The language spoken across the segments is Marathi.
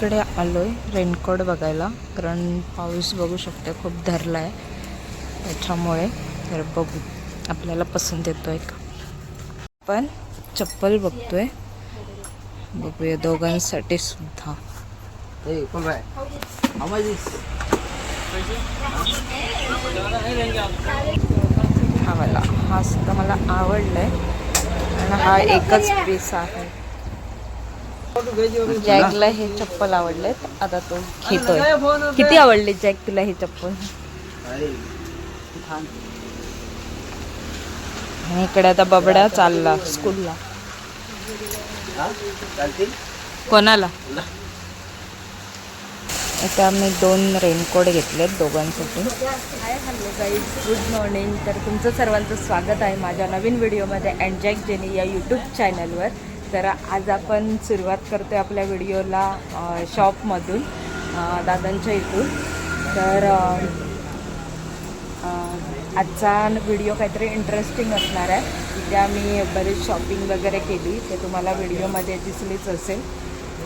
इकडे आलोय रेनकोट बघायला कारण पाऊस बघू शकते खूप धरला आहे त्याच्यामुळे तर बघू. आपल्याला पसंत येतोय का? आपण चप्पल बघतोय. बघूया दोघांसाठी सुद्धा? हा मला हा सुद्धा मला आवडलाय. आणि हा एकच पीस आहे. जॅकला हे चप्पल आवडलेत. आता तो घेतोय. किती आवडले जॅक तुला हे चप्पल? आणि इकडे आता बबड्या चालला स्कूलला. कोणाला? आता आम्ही दोन रेनकोट घेतलेत दोघांसाठी. Hi hello guys good morning तर तुमचं सर्वांचं स्वागत आहे माझ्या नवीन व्हिडिओमध्ये अँड जॅक जेनी या यूट्यूब चॅनलवर तर आज आपण सुरुवात करतो आहे आपल्या व्हिडिओला शॉपमधून दादांच्या इथून. तर आजचा व्हिडिओ काहीतरी इंटरेस्टिंग असणार आहे. तिथे आम्ही बरीच शॉपिंग वगैरे केली ते तुम्हाला व्हिडिओमध्ये दिसलीच असेल.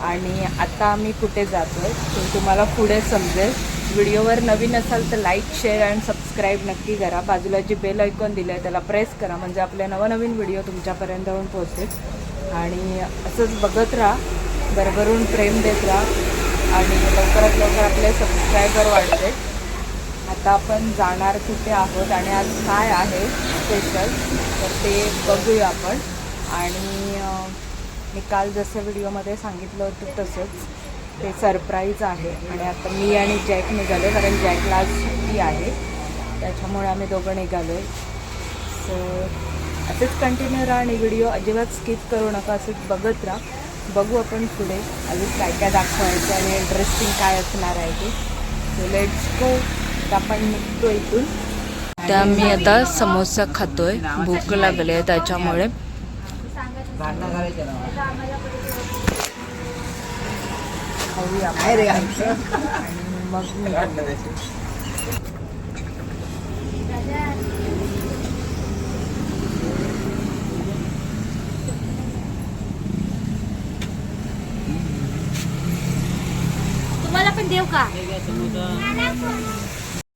आणि आता आम्ही कुठे जातो आहे ते तुम्हाला पुढे समजेल. व्हिडिओवर नवीन असाल तर लाईक शेअर अँड सबस्क्राईब नक्की करा. बाजूला जी बेल ऐकून दिलं आहे त्याला प्रेस करा. म्हणजे आपले नवनवीन व्हिडिओ तुमच्यापर्यंत येऊन पोहोचेल आणि असंच बघत राहा भरभरून प्रेम देत राहा आणि लवकरात लवकर आपले सबस्क्रायबर वाढते. आता आपण जाणार कुठे आहोत आणि आज काय आहे स्पेशल तर ते बघूया आपण. आणि मी काल जसं व्हिडिओमध्ये सांगितलं होतं तसंच ते सरप्राईज आहे. आणि आता मी आणि जॅक निघालो कारण जॅकला आज सुट्टी आहे. त्याच्यामुळे आम्ही दोघं निघालो आहे सो असेच कंटिन्यू राहा आणि व्हिडिओ अजिबात स्किप करू नका असंच बघत राहा. बघू आपण पुढे. अजून काय काय दाखवायचं आणि इंटरेस्टिंग काय असणार आहे ते. सो लेट्स गो आपण निघतो इथून. त्या मी आता समोसा खातोय. भूक लागली आहे त्याच्यामुळे. मग मी तुम्हाला पण देऊ का इकडे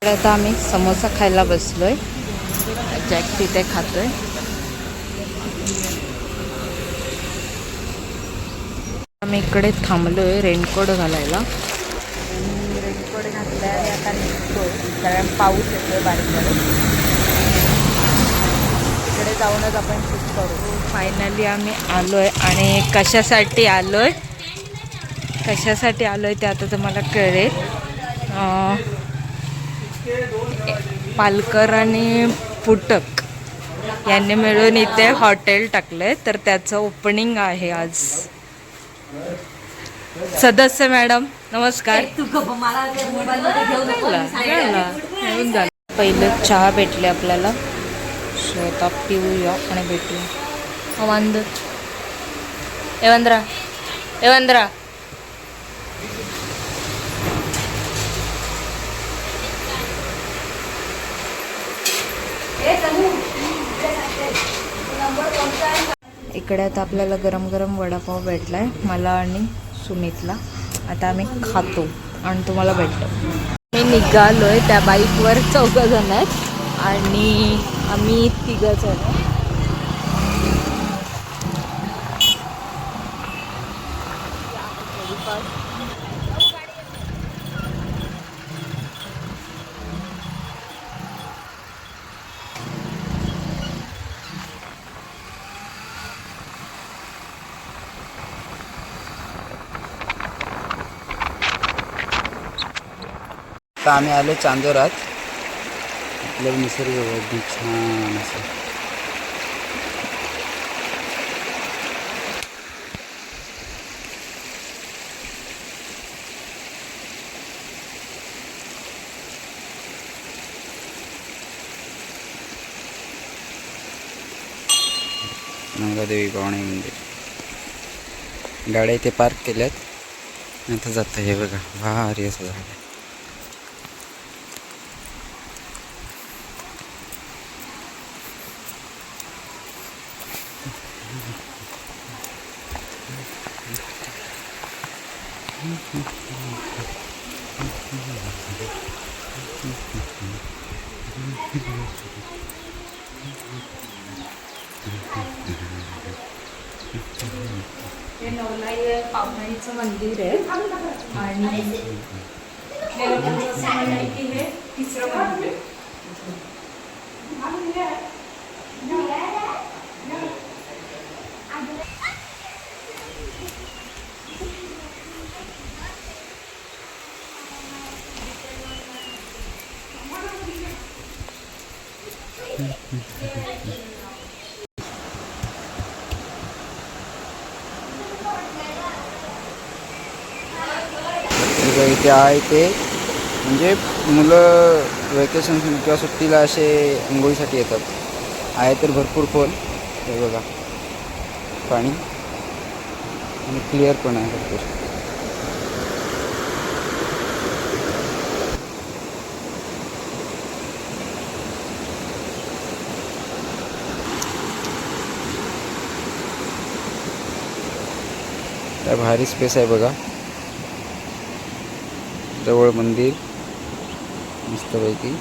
आता आम्ही समोसा खायला बसलोय. जॅक तिथे खातोय. आम्ही इकडे थांबलोय रेनकोट घालायला. रेनकोट घातलाय आणि आता निघतोय. कारण पाऊस येतोय बारीक बारीक तिकडे जाऊनच आपण शूट करू. फायनली आम्ही आलोय आणि कशासाठी आलोय? कशासाठी आलोय ते आता तुम्हाला कळेल. पालकर आणि फुटक यांनी मिळून इथे हॉटेल टाकलंय. तर त्याचं ओपनिंग आहे आज. सदस्य मॅडम नमस्कार. येऊन झालं. पहिलं चहा भेटले आपल्याला. सो आता पिऊया आणि भेटूया. अवांद एवंद्रा एवंद्रा इकडे आता आपल्याला गरम गरम वडापाव भेटलाय मला आणि सुमितला. आता आम्ही खातो आणि तुम्हाला भेटतो मी निघालोय त्या बाईकवर चौघ जण आहेत आणि आम्ही तिघ जण आता आम्ही आलो चांदोरात. आपलं निसर्ग अगदी छान असं. नंगादेवी पाहुणे मंदिर. गाड्या इथे पार्क केल्यात. आता जातं हे बघा. भारी असं झालं हे नवलाई पावनाईचं मंदिर आहे. आणि हे तिसरं मंदिर इथे आहे ते. म्हणजे मुलं वेकेशन किंवा सुट्टीला असे अंघोळीसाठी येतात. आहे तर भरपूर खोल. हे बघा. पाणी. आणि क्लिअर पण आहे भरपूर. काय भारी स्पेस आहे बघा. जवळ मंदिर. मस्तपैकी.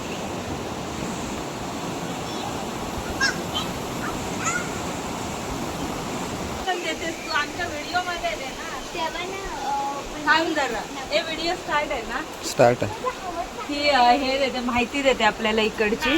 स्टार्ट आहे ना? स्टार्ट आहे. ही हे देते माहिती देते आपल्याला इकडची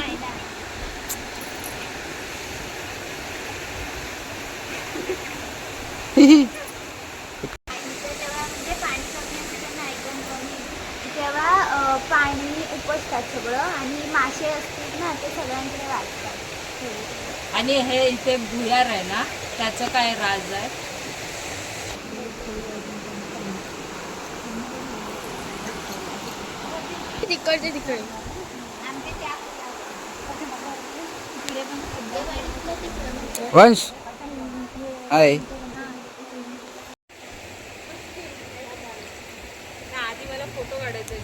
तेव्हा म्हणजे पाणी कमी असतं ना एकदम कमी तेव्हा अ, पाणी उपसतात सगळं. आणि मासे असतील ना ते सगळ्यांकडे वाचतात. आणि हे इथे भुयार आहे ना त्याचं काय राज आहे? तिकडचे तिकडे. वंश. आहे आधी मला फोटो काढायचा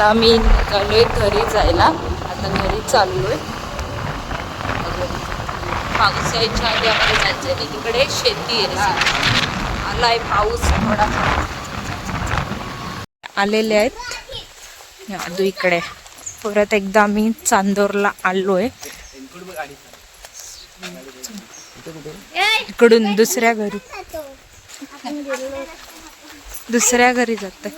आता आम्ही निघालोय घरी जायला. आता घरी चाललोय. पाऊस यायच्या आधी आम्हाला जायचं आहे तिकडे शेती आहे आलाय पाऊस. थोडा आलेले आहेत. अजून इकडे. परत एकदा आम्ही चांदोरला आलोय. इकडून दुसऱ्या घरी. दुसऱ्या घरी जात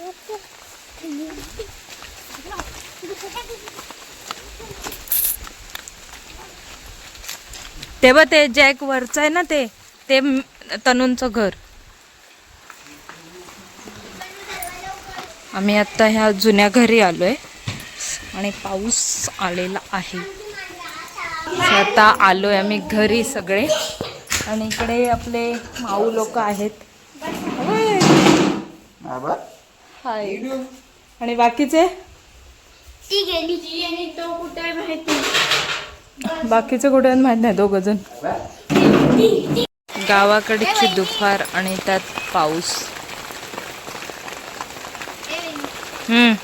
तेव्हा ते जॅक वरचं आहे ना ते ते तनूंचं घर. आम्ही आता ह्या जुन्या घरी आलोय. आणि पाऊस आलेला आहे. आता आलोय आम्ही घरी सगळे. आणि इकडे आपले माऊ लोक आहेत. हाय. आणि बाकीचे? ती गेली आणि तो कुठे आहे माहिती? बाकीचे कुठे आहेत माहीत नाही दोघ जण. गावाकडची दुपार आणि त्यात पाऊस. हम्म.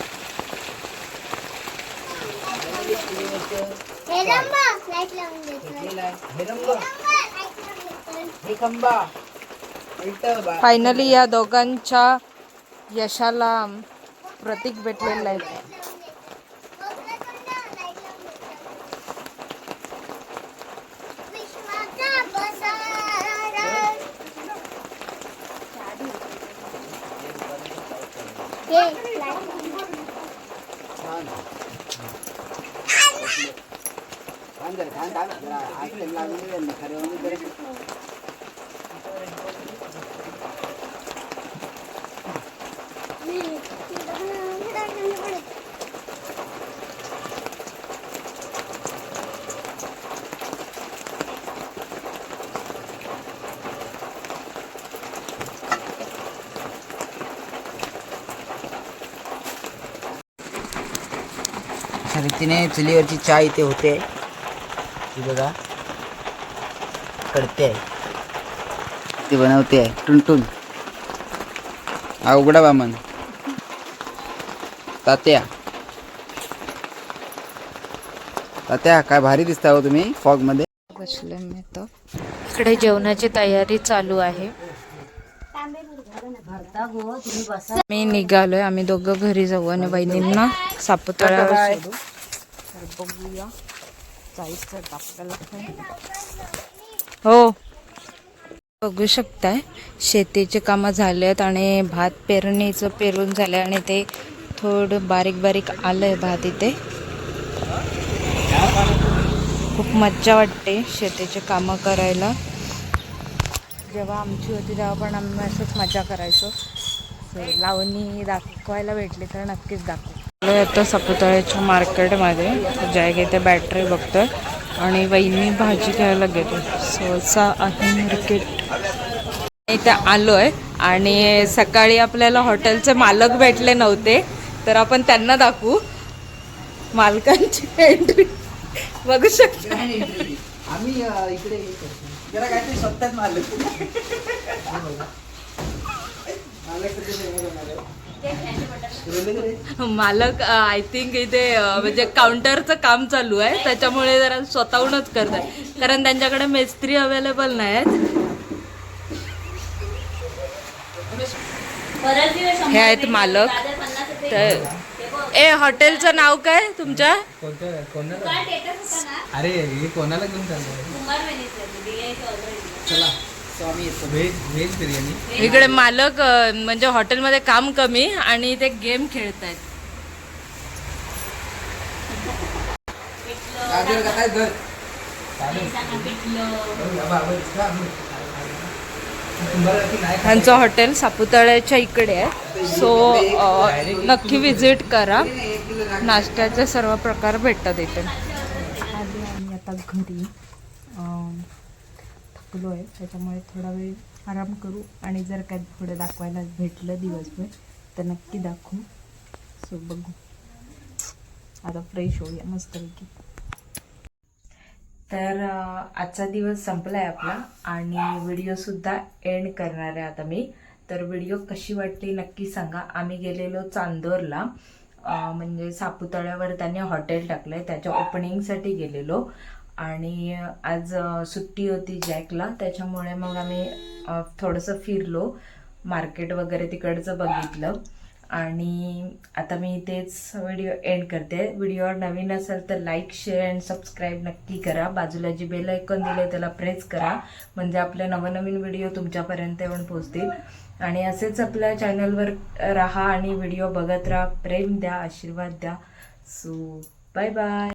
हे फायनली या दोघांच्या यशाला प्रतीक भेटलेलं आहे. காந்தர் காந்தாங்க அதுல எல்லாமே அந்த கரை வந்து रीतीने चुलीवरची चहा इथे होते. ती बघा. कडते आहे ती बनवते. आहे टुनटुन. हा उघडा बामन तात्या. तात्या काय भारी दिसता हो तुम्ही फॉगमध्ये. बसले मी तर इकडे जेवणाची तयारी चालू आहे. आता गो तुम्ही बसा मी निघालोय. आम्ही दोघं घरी जाऊ आणि बहिणींना सापुतळ्यावर सोडू. तर बघूया. जायचं आपल्याला हो. बघू शकताय. शेतीचे कामं झालेत आणि भात पेरणीचं पेरून झालंय आणि ते थोडं बारीक बारीक आलंय भात इथे. खूप मज्जा वाटते शेतीचे कामं करायला. जेव्हा आमची होती तेव्हा पण आम्ही असंच मजा करायचो. लावणी दाखवायला भेटली तर नक्कीच दाखवू. आता सापुतळ्याच्या मार्केटमध्ये. जय इथे बॅटरी बघतोय आणि वहिनी भाजी घ्यायला गेलो. सहसा आहे मार्केट इथे आलोय. आणि सकाळी आपल्याला हॉटेलचे मालक भेटले नव्हते. तर आपण त्यांना दाखवू. मालकांची एंट्री बघू शकता. आम्ही इकडे जरा काहीतरी स्वतःच मालक. मालक मालक आय थिंक इथे म्हणजे काउंटरचं काम चालू आहे. त्याच्यामुळे जरा स्वतःहूनच करतात. कारण त्यांच्याकडे मेस्त्री अवेलेबल नाही आहेत हे आहेत मालक. तर ए हॉटेलचं नाव काय तुमच्या? अरे कोणाला घेऊन चला. Veg veg biryani. इकडे मालक म्हणजे हॉटेलमध्ये काम कमी आणि ते गेम खेळत आहेत ह्यांचं हॉटेल सापुतळ्याच्या इकडे आहे. सो नक्की विजिट करा. नाश्त्याचे सर्व प्रकार भेटतात इथे. आता घरी थकलो आहे त्याच्यामुळे थोडा वेळ आराम करू आणि जर काय थोडं दाखवायला भेटलं दिवसभर तर नक्की दाखवू. सो बघू. आता फ्रेश होऊया मस्तपैकी तर आजचा दिवस संपलाय आपला आणि व्हिडिओसुद्धा एंड करणार आहे आता मी. तर व्हिडिओ कशी वाटली नक्की सांगा. आम्ही गेलेलो चांदोरला म्हणजे सापुतळ्यावर त्यांनी हॉटेल टाकलंय त्याच्या ओपनिंगसाठी गेलेलो. आणि आज सुट्टी होती जॅकला त्याच्यामुळे मग आम्ही थोडंसं फिरलो. मार्केट वगैरे तिकडचं बघितलं. आणि आता मी इथेच व्हिडिओ एंड करते. व्हिडिओ नवीन असेल तर लाईक शेअर अँड सबस्क्राईब नक्की करा. बाजूला जी बेल ऐकून दिले त्याला प्रेस करा. म्हणजे आपले नवनवीन व्हिडिओ तुमच्यापर्यंत येऊन पोहोचतील. आणि असेच आपल्या चॅनलवर राहा आणि व्हिडिओ बघत राहा. प्रेम द्या आशीर्वाद द्या. So bye bye